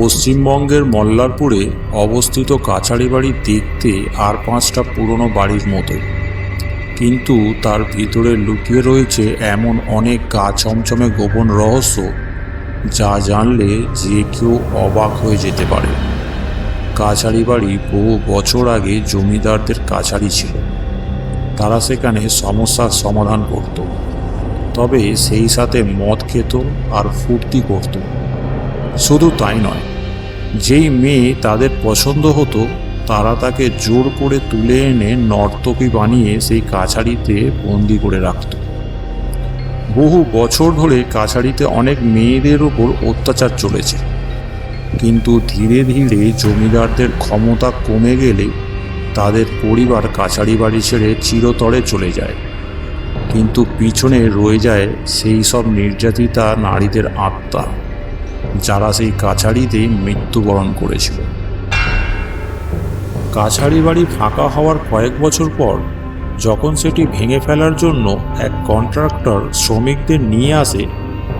পশ্চিমবঙ্গের মল্লারপুরে অবস্থিত কাছারি বাড়ি দেখতে আর পাঁচটা পুরনো বাড়ির মতো। কিন্তু তার ভিতরে লুকিয়ে রয়েছে এমন অনেক গা ছমছমে গোপন রহস্য, যা জানলে যে কেউ অবাক হয়ে যেতে পারে। কাছারি বাড়ি বহু বছর আগে জমিদারদের কাছারি ছিল। তারা সেখানে সমস্যার সমাধান করত। তবে সেই সাথে মদ খেত আর ফুর্তি করত। শুধু তাই নয়, যেই মেয়ে তাদের পছন্দ হতো, তারা তাকে জোর করে তুলে এনে নর্তকী বানিয়ে সেই কাছারিতে বন্দি করে রাখত। বহু বছর ধরে কাছারিতে অনেক মেয়েদের ওপর অত্যাচার চলেছে। কিন্তু ধীরে ধীরে জমিদারদের ক্ষমতা কমে গেলে তাদের পরিবার কাছারি বাড়ি ছেড়ে চিরতরে চলে যায়। কিন্তু পিছনে রয়ে যায় সেই সব নির্যাতিতা নারীদের আত্মা। যারা সেই কাছারিতে মৃত্যুবরণ করেছিল। কাছারি বাড়ি ফাঁকা হওয়ার কয়েক বছর পর, যখন সেটি ভেঙে ফেলার জন্য এক কন্ট্রাক্টর শ্রমিকদের নিয়ে আসে,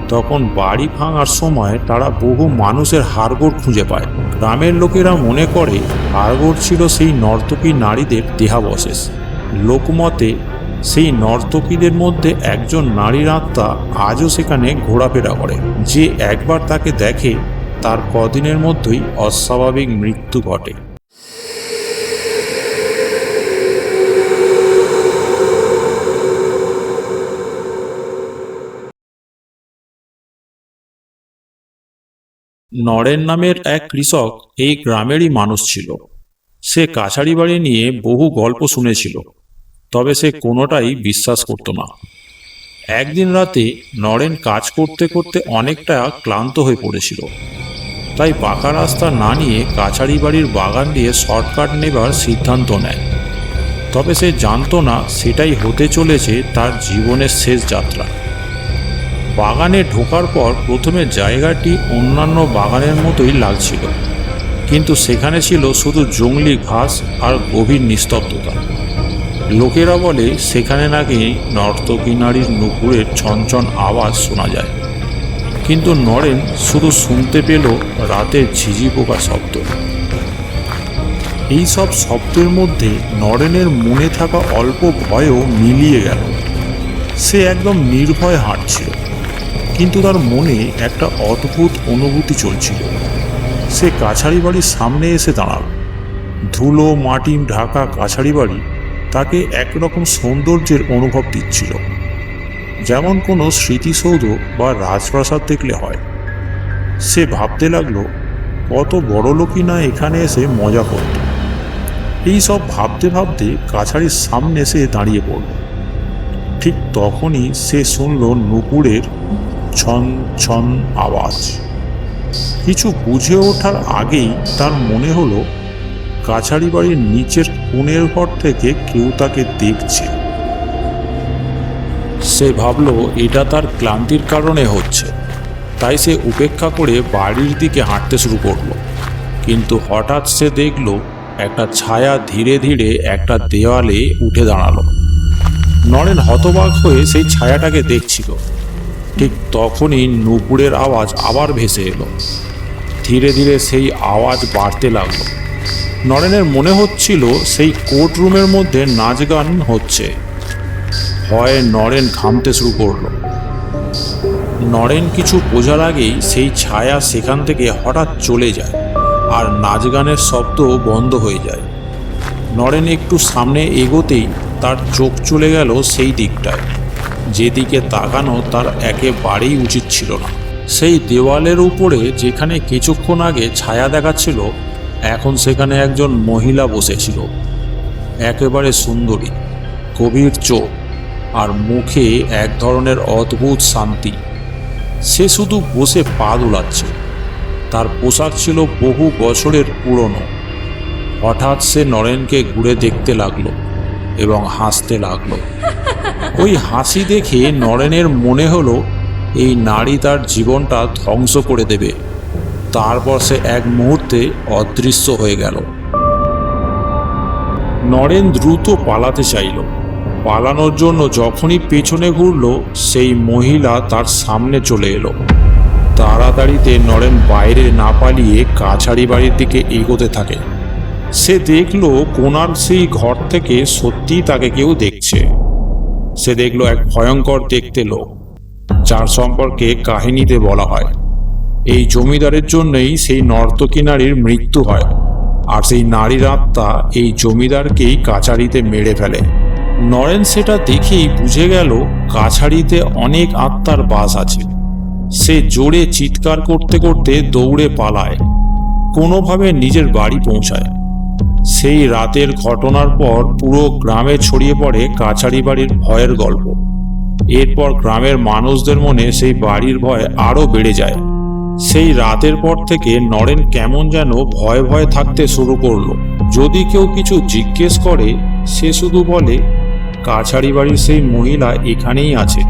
তখন বাড়ি ভাঙার সময় তারা বহু মানুষের হাড়গোড় খুঁজে পায়। গ্রামের লোকেরা মনে করে, হাড়গোড় ছিল সেই নর্তকী নারীদের দেহাবশেষ। লোকমতে সেই নর্তকীদের মধ্যে একজন নারীর আত্মা আজও সেখানে ঘোরাফেরা করে। যে একবার তাকে দেখে, তার কদিনের মধ্যেই অস্বাভাবিক মৃত্যু ঘটে। নরেন নামের এক কৃষক এই গ্রামেরই মানুষ ছিল। সে কাছারি বাড়ি নিয়ে বহু গল্প শুনেছিল। তবে সে কোনোটাই বিশ্বাস করত না। একদিন রাতে নরেন কাজ করতে করতে অনেকটা ক্লান্ত হয়ে পড়েছিল। তাই পাকা রাস্তা না নিয়ে কাছারি বাড়ির বাগান দিয়ে শর্টকাট নেবার সিদ্ধান্ত নেয়। তবে সে জানতো না সেটাই হতে চলেছে তার জীবনের শেষ যাত্রা। বাগানে ঢোকার পর প্রথমে জায়গাটি অন্যান্য বাগানের মতোই লাগছিল। কিন্তু সেখানে ছিল শুধু জংলি ঘাস আর গভীর নিস্তব্ধতা। লোকেরা বলে, সেখানে নাকি নর্তকী নারীর নুপুরের ছনছন আওয়াজ শোনা যায়। কিন্তু নরেন শুধু শুনতে পেল রাতের ঝিঝি পোকা শব্দ। এই সব শব্দের মধ্যে নরেনের মনে থাকা অল্প ভয়ও মিলিয়ে গেল। সে একদম নির্ভয় হাঁটছিল, কিন্তু তার মনে একটা অদ্ভুত অনুভূতি চলছিল। সে কাছারি বাড়ির সামনে এসে দাঁড়াল। ধুলো, মাটি, ঢাকা কাছারি বাড়ি তাকে একরকম সৌন্দর্যের অনুভব দিচ্ছিল। যেমন কোনো স্মৃতিসৌধ বা রাজপ্রাসাদ দেখলে হয়। সে ভাবতে লাগল, কত বড় লোকই না এখানে এসে মজা করত। এই সব ভাবতে ভাবতে কাছারির সামনে এসে দাঁড়িয়ে পড়ল। ঠিক তখনই সে শুনল নুপুরের ছন ছন আওয়াজ। কিছু বুঝে ওঠার আগেই তার মনে হলো কাছারি বাড়ির নিচের কোণের ঘর থেকে কেউ তাকে দেখছে। সে ভাবলো, এটা তার ক্লান্তির কারণে হচ্ছে। তাই সে উপেক্ষা করে বাড়ির দিকে হাঁটতে শুরু করল। কিন্তু হঠাৎ সে দেখল, একটা ছায়া ধীরে ধীরে একটা দেওয়ালে উঠে দাঁড়াল। নরেন হতবাক হয়ে সেই ছায়াটাকে দেখছিল। ঠিক তখনই নুপুরের আওয়াজ আবার ভেসে এলো। ধীরে ধীরে সেই আওয়াজ বাড়তে লাগল। নরেনের মনে হচ্ছিল সেই কোর্ট রুমের মধ্যে নাচ গান হচ্ছে। ভয়ে নরেন ঘামতে শুরু করল। নরেন কিছু বোঝার আগেই সেই ছায়া সেখান থেকে হঠাৎ চলে যায় আর নাচ গানের শব্দ বন্ধ হয়ে যায়। নরেন একটু সামনে এগোতেই তার চোখ চলে গেল সেই দিকটায়। যেদিকে তাকানো তার একেবারেই উচিত ছিল না। সেই দেওয়ালের উপরে যেখানে কিছুক্ষণ আগে ছায়া দেখাচ্ছিল এখন সেখানে একজন মহিলা বসেছিল। একেবারে সুন্দরী, গভীর চোখ আর মুখে এক ধরনের অদ্ভুত শান্তি। সে শুধু বসে পা দোলাচ্ছে। তার পোশাক ছিল বহু বছরের পুরনো। হঠাৎ সে নরেনকে ঘুরে দেখতে লাগল এবং হাসতে লাগল। ওই হাসি দেখে নরেনের মনে হলো, এই নারী তার জীবনটা ধ্বংস করে দেবে। তারপর সে এক মুহূর্তে অদৃশ্য হয়ে গেল। নরেন দ্রুত পালাতে চাইল। পালানোর জন্য যখনই পেছনে ঘুরল, সেই মহিলা তার সামনে চলে এলো। তাড়াতাড়িতে নরেন বাইরে না পালিয়ে কাছারি বাড়ির দিকে এগোতে থাকে। সে দেখল কোনার সেই ঘর থেকে সত্যিই তাকে কেউ দেখছে। সে দেখল এক ভয়ঙ্কর দেখতে লোক, যার সম্পর্কে কাহিনীতে বলা হয়। এই জমিদারের জন্যই সেই নর্তকী নারীর মৃত্যু হয়। আর সেই নারীর আত্মা এই জমিদারকেই কাছারিতে মেরে ফেলে। নরেন সেটা দেখেই বুঝে গেল কাছারিতে অনেক আত্মার বাস আছে। সে জোরে চিৎকার করতে করতে দৌড়ে পালায়। কোনোভাবে নিজের বাড়ি পৌঁছায়। সেই রাতের ঘটনার পর পুরো গ্রামে ছড়িয়ে পড়ে কাছারি বাড়ির ভয়ের গল্প। এরপর গ্রামের মানুষদের মনে সেই বাড়ির ভয় আরও বেড়ে যায়। সেই রাতের পর থেকে নরেন কেমন যেন ভয়ে ভয়ে থাকতে শুরু করল। যদি কেউ কিছু জিজ্ঞেস করে, সে শুধু বলে, কাছারি বাড়ির সেই মহিলা এখানেই আছে।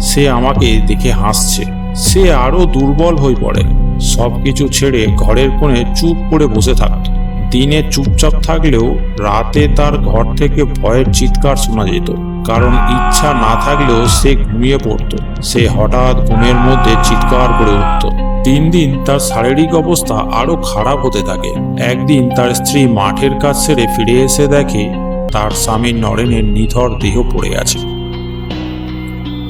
সে আমাকে দেখে হাসছে। সে আরও দুর্বল হয়ে পড়ে। সবকিছু ছেড়ে ঘরের কোণে চুপ করে বসে থাকত। দিনে চুপচাপ থাকলেও রাতে তার ঘর থেকে ভয়ের চিৎকার শোনা যেত। কারণ ইচ্ছা না থাকলেও সে ঘুমিয়ে পড়তো। সে হঠাৎ ঘুমের মধ্যে চিৎকার করে উঠত। দিন দিন তার শারীরিক অবস্থা আরও খারাপ হতে থাকে। একদিন তার স্ত্রী মাঠের কাজ সেরে ফিরে এসে দেখে তার স্বামী নরেনের নিথর দেহ পড়ে আছে।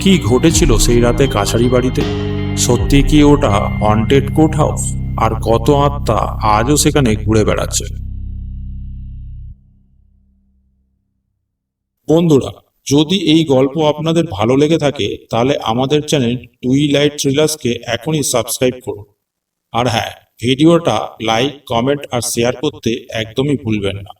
কি ঘটেছিল সেই রাতে কাছারি বাড়িতে? সত্যি কি ওটা হন্টেড কোর্ট হাউস আর কত আত্মা আজও সেখানে ঘুরে বেড়াচ্ছে? বন্ধুরা যদি এই গল্প আপনাদের ভালো লেগে থাকে, তাহলে আমাদের চ্যানেল টুই লাইট থ্রিলার্সকে এখনই সাবস্ক্রাইব করুন। আর হ্যাঁ ভিডিওটা লাইক, কমেন্ট আর শেয়ার করতে একদমই ভুলবেন না।